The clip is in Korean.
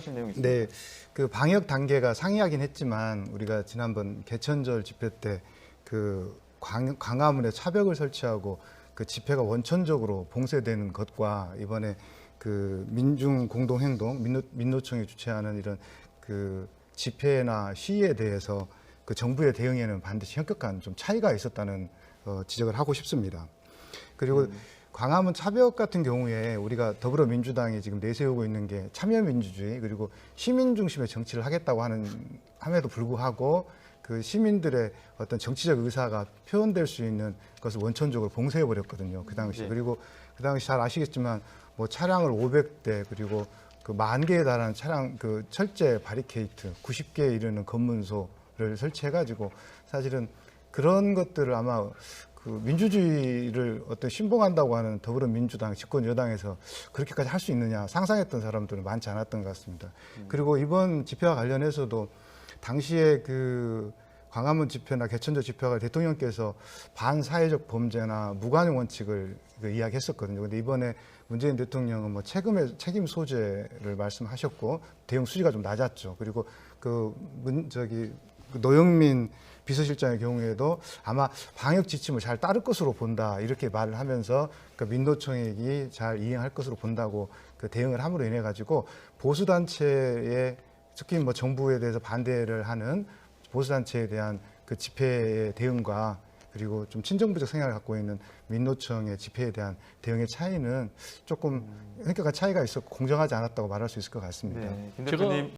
말씀하신 내용이 있습니다. 네, 그 방역 단계가 상이하긴 했지만 우리가 지난번 개천절 집회 때그 광화문에 차벽을 설치하고 그 집회가 원천적으로 봉쇄되는 것과 이번에 그 민중 공동 행동 민노, 민노총이 주최하는 이런 그 집회나 시위에 대해서 그 정부의 대응에는 반드시 현격한 좀 차이가 있었다는 어, 지적을 하고 싶습니다. 그리고 광화문 차벽 같은 경우에 우리가 더불어민주당이 지금 내세우고 있는 게 참여민주주의 그리고 시민 중심의 정치를 하겠다고 하는 함에도 불구하고 그 시민들의 어떤 정치적 의사가 표현될 수 있는 것을 원천적으로 봉쇄해 버렸거든요. 그 당시 네. 그리고 그 당시 잘 아시겠지만 뭐 차량을 500대 그리고 그 만 개에 달하는 차량 그 철제 바리케이트 90개에 이르는 검문소를 설치해 가지고 사실은 그런 것들을 아마 그 민주주의를 어떤 신봉한다고 하는 더불어민주당 집권 여당에서 그렇게까지 할 수 있느냐 상상했던 사람들은 많지 않았던 것 같습니다. 그리고 이번 집회와 관련해서도 당시에 그 광화문 집회나 개천절 집회가 대통령께서 반사회적 범죄나 무관용 원칙을 그 이야기했었거든요. 근데 이번에 문재인 대통령은 뭐 책임의 책임 소재를 말씀하셨고 대응 수위가 좀 낮았죠. 그리고 그 문 저기 그 노영민 비서실장의 경우에도 아마 방역 지침을 잘 따를 것으로 본다 이렇게 말을 하면서 그 민노총액이 잘 이행할 것으로 본다고 그 대응을 함으로 인해 가지고 보수 단체의 특히 뭐 정부에 대해서 반대를 하는 보수 단체에 대한 그 집회의 대응과 그리고 좀 친정부적 생각을 갖고 있는 민노총의 집회에 대한 대응의 차이는 조금 현격한 차이가 있었고 공정하지 않았다고 말할 수 있을 것 같습니다. 네, 김 대표님